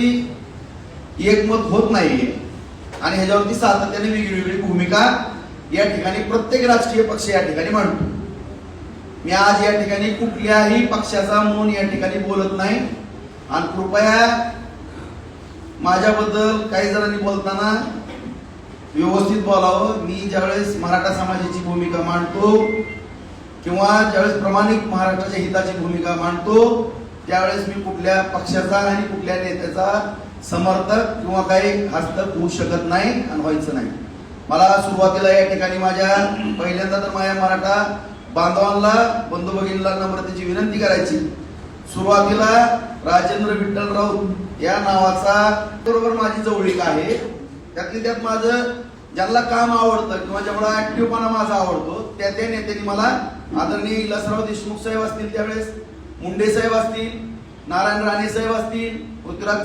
ह्याच्यावरती एकमत होत नाहीये. आणि ह्याच्यावरती सातत्याने वेगळी भूमिका या ठिकाणी प्रत्येक राजकीय पक्ष या ठिकाणी मांडतो. मी आज या ठिकाणी कुठल्याही पक्षाचा मौन या ठिकाणी बोलत नाही. आणि कृपया माझ्याबद्दल काही जणांनी बोलताना व्यवस्थित बोलावं. मी ज्यावेळेस मराठा समाजाची भूमिका मांडतो किंवा ज्यावेळेस प्रामाणिक महाराष्ट्राच्या हिताची भूमिका मांडतो त्यावेळेस मी कुठल्या पक्षाचा आणि कुठल्या नेत्याचा समर्थक किंवा काही हस्तक होऊ शकत नाही आणि व्हायचं नाही. मला सुरुवातीला या ठिकाणी माझ्या पहिल्यांदा तर माझ्या मराठा बांधवांना बंधू भगिनीला नम्रतेची विनंती करायची. सुरुवातीला राजेंद्र विठ्ठल राऊत या नावाचा बरोबर माझी जवळीक आहे. त्यातली त्यात माझं ज्यांना काम आवडतं किंवा जेवढा ऍक्टिव्हपणा माझा आवडतो त्या त्या नेत्यांनी मला आदरणीय विलासराव देशमुख साहेब असतील त्यावेळेस मुंडे साहेब असतील नारायण राणे साहेब असतील पृथ्वीराज